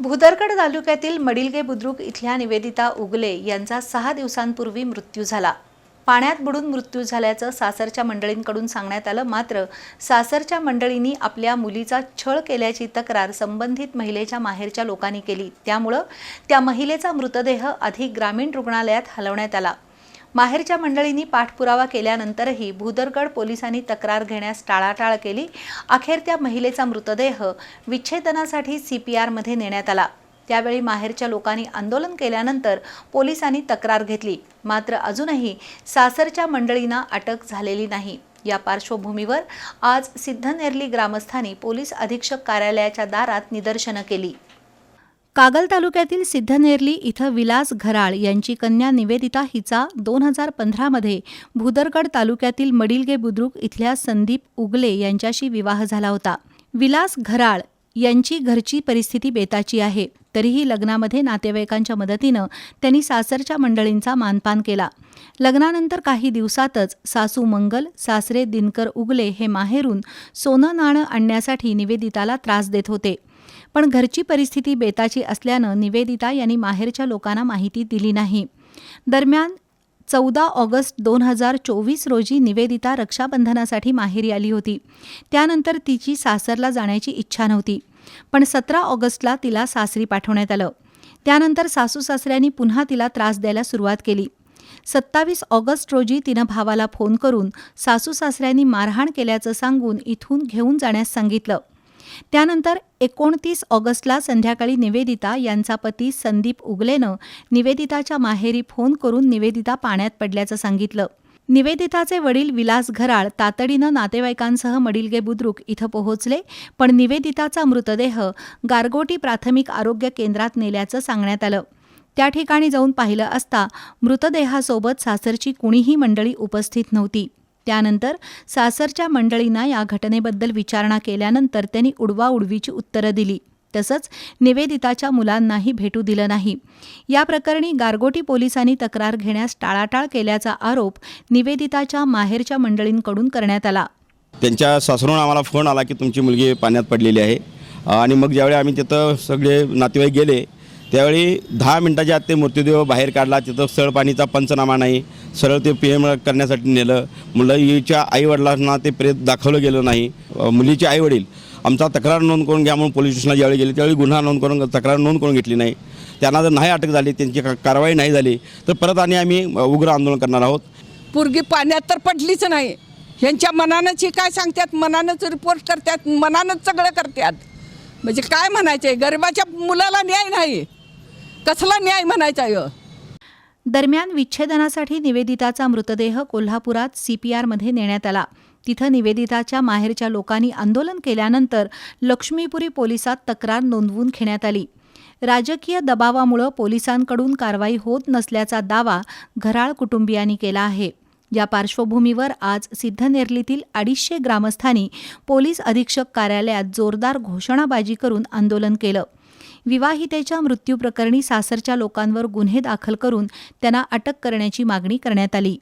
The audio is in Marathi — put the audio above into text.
भुदरगड तालुक्यातील मडिलगे बुद्रुक इथल्या निवेदिता उगले यांचा सहा दिवसांपूर्वी मृत्यू झाला. पाण्यात बुडून मृत्यू झाल्याचं सासरच्या मंडळींकडून सांगण्यात आलं. मात्र सासरच्या मंडळींनी आपल्या मुलीचा छळ केल्याची तक्रार संबंधित महिलेच्या माहेरच्या लोकांनी केली. त्यामुळं त्या महिलेचा मृतदेह अधिक ग्रामीण रुग्णालयात हलवण्यात आला. माहेरच्या मंडळींनी पाठपुरावा केल्यानंतरही भूदरगड पोलिसांनी तक्रार घेण्यास टाळाटाळ केली. अखेर त्या महिलेचा मृतदेह विच्छेदनासाठी सी पी आरमध्ये नेण्यात आला. त्यावेळी माहेरच्या लोकांनी आंदोलन केल्यानंतर पोलिसांनी तक्रार घेतली. मात्र अजूनही सासरच्या मंडळींना अटक झालेली नाही. या पार्श्वभूमीवर आज सिद्धनेरली ग्रामस्थांनी पोलीस अधीक्षक कार्यालयाच्या दारात निदर्शनं केली. कागल तालुक्यातील सिद्धनेरली इथं विलास घराळ यांची कन्या निवेदिता हिचा दोन हजार पंधरामध्ये भुदरगड तालुक्यातील मडिलगे बुद्रुक इथल्या संदीप उगले यांच्याशी विवाह झाला होता. विलास घराळ यांची घरची परिस्थिती बेताची आहे. तरीही लग्नामध्ये नातेवाईकांच्या मदतीनं त्यांनी सासरच्या मंडळींचा मानपान केला. लग्नानंतर काही दिवसातच सासू मंगल सासरे दिनकर उगले हे माहेरून सोनं नाणं आणण्यासाठी निवेदिताला त्रास देत होते. पण घरची परिस्थिती बेताची असल्यानं निवेदिता यांनी माहेरच्या लोकांना माहिती दिली नाही. दरम्यान चौदा ऑगस्ट दोन हजार चोवीस रोजी निवेदिता रक्षाबंधनासाठी माहेरी आली होती. त्यानंतर तिची सासरला जाण्याची इच्छा नव्हती. पण सतरा ऑगस्टला तिला सासरी पाठवण्यात आलं. त्यानंतर सासू सासऱ्यांनी पुन्हा तिला त्रास द्यायला सुरुवात केली. सत्तावीस ऑगस्ट रोजी तिनं भावाला फोन करून सासू सासऱ्यांनी मारहाण केल्याचं सांगून इथून घेऊन जाण्यास सांगितलं. त्यानंतर एकोणतीस ऑगस्टला संध्याकाळी निवेदिता यांचा पती संदीप उगलेनं निवेदिताच्या माहेरी फोन करून निवेदिता पाण्यात पडल्याचं सांगितलं. निवेदिताचे वडील विलास घराळ तातडीनं नातेवाईकांसह मडिलगे बुद्रुक इथं पोहोचले पण निवेदिताचा मृतदेह गारगोटी प्राथमिक आरोग्य केंद्रात नेल्याचं सांगण्यात आलं. त्या ठिकाणी जाऊन पाहिलं असता मृतदेहासोबत सासरची कुणीही मंडळी उपस्थित नव्हती. त्यानंतर सासरच्या मंडळींना या घटनेबद्दल विचारणा केल्यानंतर त्यांनी उडवाउडवीची उत्तरं दिली. तसंच निवेदिताच्या मुलांनाही भेटू दिलं नाही. या प्रकरणी गारगोटी पोलिसांनी तक्रार घेण्यास टाळाटाळ केल्याचा आरोप निवेदिताच्या माहेरच्या मंडळींकडून करण्यात आला. त्यांच्या सासरून आम्हाला फोन आला की तुमची मुलगी पाण्यात पडलेली आहे. आणि मग ज्यावेळी आम्ही तिथं सगळे नातेवाईक गेले त्यावेळी दहा मिनटाच्या आत ते मृत्यूदेह बाहेर काढला. तिथं सरळ पाणीचा पंचनामा नाही. सरळ ते पी एम करण्यासाठी नेलं. मुलीच्या आईवडिलांना ते प्रेत दाखवलं गेलं नाही. मुलीचे आईवडील. आमचा तक्रार नोंद करून घ्या म्हणून पोलीस स्टेशनला ज्यावेळी गेले त्यावेळी गुन्हा नोंद करून तक्रार नोंद करून घेतली नाही. त्यांना जर नाही अटक झाली त्यांची का- कारवाई नाही झाली तर परत आणि आम्ही उग्र आंदोलन करणार आहोत. पोरगी पाण्यात तर पडलीच नाही. ह्यांच्या मनानंच हे काय सांगतात? मनानंच रिपोर्ट करतात मनानंच सगळं करतात. म्हणजे काय म्हणायचंय? गरिबाच्या मुलाला न्याय नाही. कसला न्याय म्हणायचा ह्यो दरम्यान विच्छेदनासाठी निवेदिताचा मृतदेह कोल्हापुरात सीपीआरमध्ये नेण्यात आला. तिथं निवेदिताच्या माहेरच्या लोकांनी आंदोलन केल्यानंतर लक्ष्मीपुरी पोलिसात तक्रार नोंदवून घेण्यात आली. राजकीय दबावामुळं पोलिसांकडून कारवाई होत नसल्याचा दावा घराळ कुटुंबियांनी केला आहे. या पार्श्वभूमीवर आज सिद्धनेरलीतील अडीचशे ग्रामस्थांनी पोलीस अधीक्षक कार्यालयात जोरदार घोषणाबाजी करून आंदोलन केलं. विवाहितेच्या मृत्यूप्रकरणी सासरच्या लोकांवर गुन्हे दाखल करून त्यांना अटक करण्याची मागणी करण्यात आली.